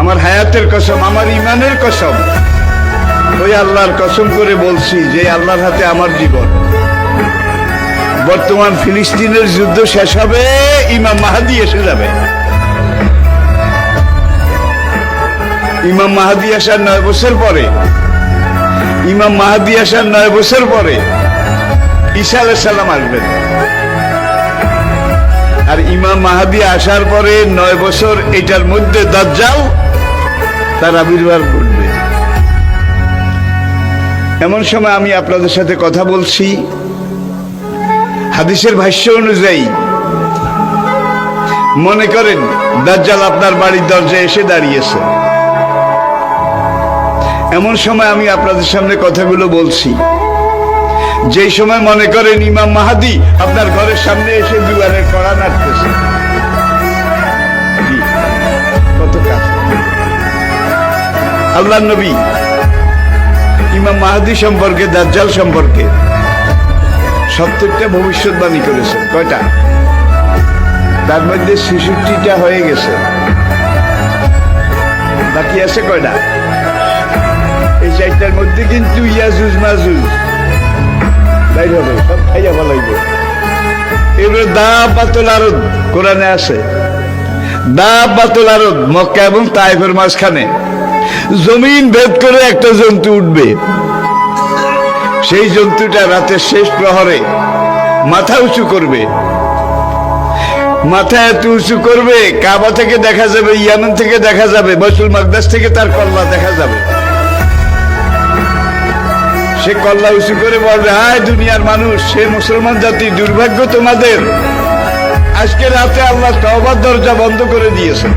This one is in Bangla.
আমার হায়াতের কসম, আমার ইমানের কসম। ওই আল্লাহর কসম করে বলছি যে আল্লাহর হাতে আমার জীবন। বর্তমান ফিলিস্তিনের যুদ্ধ শেষ হবে, ইমাম মাহাদি এসে যাবে। ইমাম মাহাদি আসার নয় বছর পরে, ইমাম মাহাদি আসার নয় বছর পরে ঈসা আলাহ সাল্লাম আসবেন। আর ইমাম মাহাদি আসার পরে নয় বছর এটার মধ্যে দাজ্জাল তার আবির্ভাব ঘটবে। এমন সময় আমি আপনাদের সাথে কথা বলছি। হাদিসের ভাষ্য অনুযায়ী, মনে করেন দাজ্জাল আপনার বাড়ির দরজায় এসে দাঁড়িয়েছে। এমন সময় আমি আপনাদের সামনে কথাগুলো বলছি। যেই সময় মনে করেন ইমাম মাহাদি, আপনার ঘরের সামনে এসে দুয়ারের কড়া নাড়তেছে। আল্লাহ নবী, ইমাম মাহাদি সম্পর্কে, দাজ্জাল সম্পর্কে সত্তরটা ভবিষ্যৎবাণী করেছেন। কয়টা? তার মধ্যে ছেষট্টিটা হয়ে গেছে। বাকি আছে কয়টা? এই চারটার মধ্যে কিন্তু ইয়াজুজ, মাজুজ। জমিন ভেদ করে একটা জন্তু উঠবে। সেই জন্তুটা রাতের শেষ প্রহরে মাথা উঁচু করবে। মাথা এত উঁচু করবে, কাবা থেকে দেখা যাবে, ইয়ামেন থেকে দেখা যাবে বসুল মাকদাস থেকে তার কল্লা দেখা যাবে। সে কল্লা উঁচু করে বলবে, হায় দুনিয়ার মানুষ, সে মুসলমান জাতি, দুর্ভাগ্য তোমাদের। আজকে রাতে আল্লাহ তহবার দরজা বন্ধ করে দিয়েছে